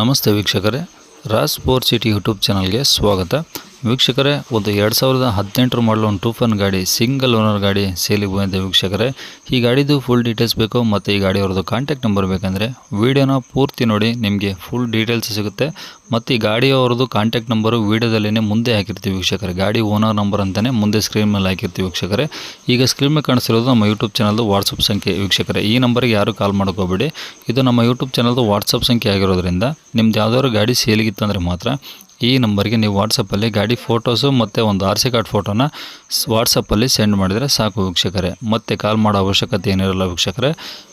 ನಮಸ್ತೆ ವೀಕ್ಷಕರೇ Raj sport city YouTube ಚಾನಲ್ಗೆ ಸ್ವಾಗತ. ವೀಕ್ಷಕರೇ, ಒಂದು ಎರಡು ಸಾವಿರದ ಹದಿನೆಂಟರ ಮಾಡಲು ಒಂದು ಟೂಫನ್ ಗಾಡಿ ಸಿಂಗಲ್ ಓನರ್ ಗಾಡಿ ಸೇಲಿಗೆ ಬಂದಿದೆ ವೀಕ್ಷಕರೇ. ಈ ಗಾಡಿದು ಫುಲ್ ಡೀಟೇಲ್ಸ್ ಬೇಕು ಮತ್ತು ಈ ಗಾಡಿಯವ್ರದ್ದು ಕಾಂಟ್ಯಾಕ್ಟ್ ನಂಬರ್ ಬೇಕಂದರೆ ವೀಡಿಯೋನ ಪೂರ್ತಿ ನೋಡಿ ನಿಮಗೆ ಫುಲ್ ಡೀಟೇಲ್ಸ್ ಸಿಗುತ್ತೆ. ಮತ್ತು ಈ ಗಾಡಿಯವ್ರದ್ದು ಕಾಂಟ್ಯಾಕ್ಟ್ ನಂಬರು ವೀಡಿಯೋದಲ್ಲೇ ಮುಂದೆ ಹಾಕಿರ್ತೀವಿ ವೀಕ್ಷಕರೇ. ಗಾಡಿ ಓನರ್ ನಂಬರ್ ಅಂತಲೇ ಮುಂದೆ ಸ್ಕ್ರೀನ್ ಮೇಲೆ ಹಾಕಿರ್ತೀವಿ ವೀಕ್ಷಕರೇ. ಈಗ ಸ್ಕ್ರೀನ್ ಮೇಲೆ ಕಾಣಿಸಿರೋದು ನಮ್ಮ ಯೂಟ್ಯೂಬ್ ಚಾನಲ್ದು ವಾಟ್ಸಪ್ ಸಂಖ್ಯೆ ವೀಕ್ಷಕರೇ. ಈ ನಂಬರ್ಗೆ ಯಾರು ಕಾಲ್ ಮಾಡ್ಕೋಬೇಡಿ. ಇದು ನಮ್ಮ ಯೂಟ್ಯೂಬ್ ಚಾನಲ್ದು ವಾಟ್ಸಪ್ ಸಂಖ್ಯೆ ಆಗಿರೋದ್ರಿಂದ ನಿಮ್ದು ಯಾವುದಾದ್ರು ಗಾಡಿ ಸೇಲಿಗಿತ್ತಂದರೆ ಮಾತ್ರ ಈ ನಂಬರ್ಗೆ ನೀವು ವಾಟ್ಸಪ್ಪಲ್ಲಿ ಗಾಡಿ ಫೋಟೋಸು ಮತ್ತು ಒಂದು ಆರ್ ಸಿ ಕಾರ್ಡ್ ಫೋಟೋನ ವಾಟ್ಸಪ್ಪಲ್ಲಿ ಸೆಂಡ್ ಮಾಡಿದರೆ ಸಾಕು ವೀಕ್ಷಕರೇ. ಮತ್ತೆ ಕಾಲ್ ಮಾಡೋ ಅವಶ್ಯಕತೆ ಏನಿರಲ್ಲ ವೀಕ್ಷಕರೇ.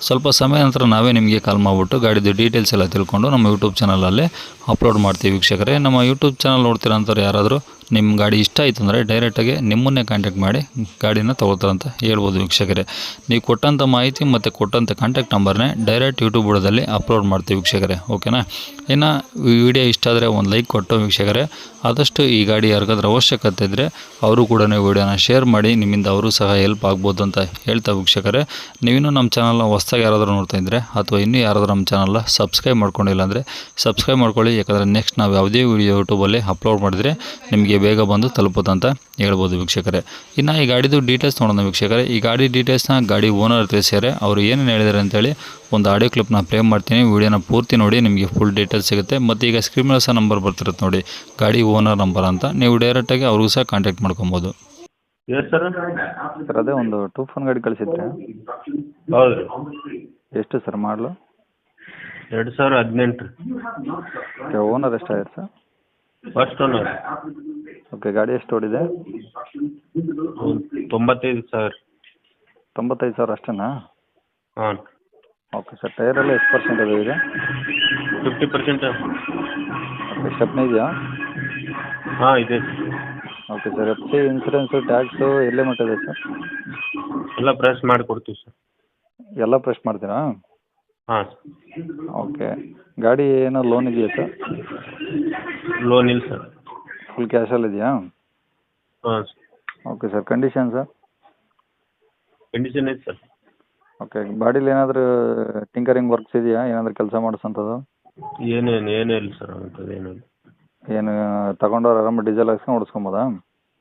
ಸ್ವಲ್ಪ ಸಮಯ ನಂತರ ನಾವೇ ನಿಮಗೆ ಕಾಲ್ ಮಾಡಿಬಿಟ್ಟು ಗಾಡಿದು ಡೀಟೇಲ್ಸ್ ಎಲ್ಲ ತಿಳ್ಕೊಂಡು ನಮ್ಮ ಯೂಟ್ಯೂಬ್ ಚಾನಲಲ್ಲಿ ಅಪ್ಲೋಡ್ ಮಾಡ್ತೀವಿ ವೀಕ್ಷಕರೇ. ನಮ್ಮ ಯೂಟ್ಯೂಬ್ ಚಾನಲ್ ನೋಡ್ತೀರಂಥವ್ರು ಯಾರಾದರೂ ನಿಮ್ಮ ಗಾಡಿ ಇಷ್ಟ ಆಯಿತು ಅಂದರೆ ಡೈರೆಕ್ಟಾಗಿ ನಿಮ್ಮನ್ನೇ ಕಾಂಟ್ಯಾಕ್ಟ್ ಮಾಡಿ ಗಾಡಿನ ಅಂತ ಹೇಳ್ಬೋದು ವೀಕ್ಷಕರೇ. ನೀವು ಕೊಟ್ಟಂಥ ಮಾಹಿತಿ ಮತ್ತು ಕೊಟ್ಟಂಥ ಕಾಂಟ್ಯಾಕ್ಟ್ ನಂಬರ್ನೇ ಡೈರೆಕ್ಟ್ ಯೂಟ್ಯೂಬ್ ಬುಡದಲ್ಲಿ ಅಪ್ಲೋಡ್ ಮಾಡ್ತೀವಿ ವೀಕ್ಷಕರೇ ಓಕೆನಾ ಇನ್ನು ವಿಡಿಯೋ ಇಷ್ಟ ಆದರೆ ಒಂದು ಲೈಕ್ ಕೊಟ್ಟು ವೀಕ್ಷಕರೇ, ಆದಷ್ಟು ಈ ಗಾಡಿ ಯಾರಿಗಾದ್ರೂ ಅವಶ್ಯಕತೆ ಇದ್ದರೆ ಅವರು ಕೂಡ ವಿಡಿಯೋನ ಶೇರ್ ಮಾಡಿ ನಿಮ್ಮಿಂದ ಅವರು ಸಹ ಹೆಲ್ಪ್ ಆಗ್ಬೋದು ಅಂತ ಹೇಳ್ತಾ ವೀಕ್ಷಕರೇ. ನೀವಿನ್ನೂ ನಮ್ಮ ಚಾನಲ್ನ ಹೊಸ್ದಾಗಿ ಯಾರಾದರೂ ನೋಡ್ತಾ ಇದ್ದರೆ ಅಥವಾ ಇನ್ನೂ ಯಾರಾದರೂ ನಮ್ಮ ಚಾನಲ್ನ ಸಬ್ಸ್ಕ್ರೈಬ್ ಮಾಡ್ಕೊಂಡಿಲ್ಲ ಅಂದರೆ ಸಬ್ಸ್ಕ್ರೈಬ್ ಮಾಡ್ಕೊಳ್ಳಿ, ಯಾಕಂದರೆ ನೆಕ್ಸ್ಟ್ ನಾವು ಯಾವುದೇ ವಿಡಿಯೋ ಯೂಟ್ಯೂಬಲ್ಲಿ ಅಪ್ಲೋಡ್ ಮಾಡಿದರೆ ನಿಮಗೆ ಬೇಗ ಬಂದು ತಲುಪುತ್ತಂತ ಹೇಳ್ಬೋದು ವೀಕ್ಷಕರೇ. ಇನ್ನು ಈ ಗಾಡಿದು ಡೀಟೇಲ್ಸ್ ನೋಡೋಣ ವೀಕ್ಷಕರೇ. ಈ ಗಾಡಿ ಡೀಟೇಲ್ಸ್ನ ಗಾಡಿ ಓನರ್ ತಿಳಿಸ್ಯಾರೆ ಅವರು ಏನೇನು ಹೇಳಿದ್ದಾರೆ ಅಂತೇಳಿ ಒಂದು ಆಡಿಯೋ ಕ್ಲಿಪ್ನ ಪ್ಲೇ ಮಾಡ್ತೀನಿ. ವೀಡಿಯೋನ ಪೂರ್ತಿ ನೋಡಿ ನಿಮಗೆ ಫುಲ್ ಡೀಟೇಲ್ಸ್ ಸಿಗುತ್ತೆ. ಮತ್ತು ಈಗ ಸ್ಕ್ರೀನ್ ಮೇಲೆ ಸಹ ನಂಬರ್ ಬರ್ತಿರುತ್ತೆ ನೋಡಿ ಗಾಡಿ ಓನರ್ ನಂಬರ್ ಅಂತ. ನೀವು ಡೈರೆಕ್ಟಾಗಿ ಅವ್ರಿಗೂ ಸಹ ಕಾಂಟ್ಯಾಕ್ಟ್ ಮಾಡ್ಕೊಬೋದು. ಸರ್ ಅದೇ ಒಂದು ಟೂ ಫೋನ್ ಗಾಡಿ ಕಳಿಸಿದ್ರೆ. ಹೌದು. ಎಷ್ಟು ಸರ್ ಮಾಡಲು ಎರಡು ಸಾವಿರ ಹದಿನೆಂಟು. ಓನರ್ ಎಷ್ಟಾಗಿದೆ ಸರ್ ಫಸ್ಟ್ ಓನರ್ ಓಕೆ ಗಾಡಿ ಎಷ್ಟು ಓಡಿದೆ? ತೊಂಬತ್ತೈದು ಸಾವಿರ. ತೊಂಬತ್ತೈದು ಸಾವಿರ ಅಷ್ಟೇನಾ? ಹಾಂ. ಓಕೆ ಸರ್ ಟೈರೆಲ್ಲ ಎಷ್ಟು ಪರ್ಸೆಂಟ್ ಇದೆ ಈಗ? Fifty percent. ಓಕೆ ಸ್ಟೆಪ್ನೇ ಇದೆಯಾ? ಹಾಂ ಇದೆ. Okay sir F C insurance tax ಎಲ್ಲೇ ಮಟ್ಟಿದೆ ಸರ್? ಎಲ್ಲ ಪ್ರೆಸ್ ಮಾಡಿ ಕೊಡ್ತೀವಿ ಸರ್. ಎಲ್ಲ ಪ್ರೆಸ್ ಮಾಡ್ತೀರಾ? ಹಾಂ. ಓಕೆ ಗಾಡಿ ಏನೋ ಲೋನ್ ಇದೆಯಾ ಸರ್? ಲೋನ್ ಇಲ್ಲ ಸರ್. ಫುಲ್ ಕ್ಯಾಶಲ್ಲಿ ಇದೆಯಾ? ಹಾಂ okay sir condition sir condition ಐತೆ ಸರ್ ಓಕೆ ಬಾಡಿಲಿ ಏನಾದರೂ ಟಿಂಕರಿಂಗ್ ವರ್ಕ್ಸ್ ಇದೆಯಾ? ಏನಾದರೂ ಕೆಲಸ ಮಾಡಿಸೋಂಥದ್ದು? ಏನೇನು ಏನೇ ಇಲ್ಲ ಸರ್ ಅಂಥದ್ದು ಏನೂ ಇಲ್ಲ ಏನು ತಗೊಂಡವ್ರು ಆರಾಮ ಡೀಸೆಲ್ ಹಾಕ್ಸ್ಕೊಂಡು ಓಡಿಸ್ಕೊಬೋದಾ?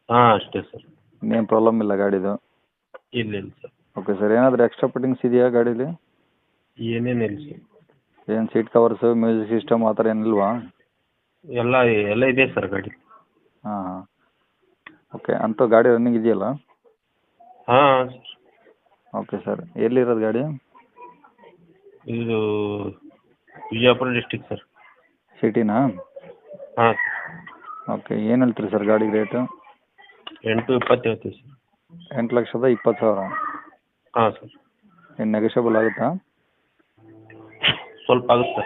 ಹಾಂ ಅಷ್ಟೇ ಸರ್ ಇನ್ನೇನು ಪ್ರಾಬ್ಲಮ್ ಇಲ್ಲ ಗಾಡಿದು? ಇಲ್ಲ ಇಲ್ಲ ಸರ್ ಓಕೆ ಸರ್ ಏನಾದರೂ ಎಕ್ಸ್ಟ್ರಾ ಫಿಟ್ಟಿಂಗ್ಸ್ ಇದೆಯಾ ಗಾಡೀಲಿ? ಏನೇನು ಇಲ್ಲ ಸರ್ ಏನು ಸೀಟ್ ಕವರ್ಸು ಮ್ಯೂಸಿಕ್ ಸಿಸ್ಟಮ್ ಆ ಥರ ಏನಿಲ್ವಾ? ಎಲ್ಲ ಎಲ್ಲ ಇದೆ ಸರ್ ಗಾಡಿ. ಹಾಂ ಹಾಂ. ಓಕೆ ಅಂತ ಗಾಡಿ ರನ್ನಿಂಗ್ ಇದೆಯಲ್ಲ? ಹಾಂ ಓಕೆ ಸರ್ ಎಲ್ಲಿರೋದು ಗಾಡಿ? ಇದು ವಿಜಯಪುರ ಡಿಸ್ಟಿಕ್ ಸರ್ ಸಿಟಿನಾ ಹಾಂ. ಓಕೆ ಏನು ಹೇಳ್ತೀರಿ ಸರ್ ಗಾಡಿ ರೇಟು ಎಂಟು ಇಪ್ಪತ್ತು ಹೇಳ್ತೀವಿ ಸರ್ ಎಂಟು ಲಕ್ಷದ ಇಪ್ಪತ್ತು ಸಾವಿರ. ಹಾಂ ಸರ್ ಏನು ನೆಗೋಷಿಯಬಲ್ ಆಗುತ್ತಾ? ಸ್ವಲ್ಪ ಆಗುತ್ತೆ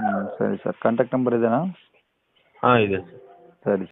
ಹ್ಞೂ ಸರಿ ಸರ್ ಕಾಂಟ್ಯಾಕ್ಟ್ ನಂಬರ್ ಇದೆಯಾ? ಹಾಂ ಇದೆ ಸರ್ ಸರಿ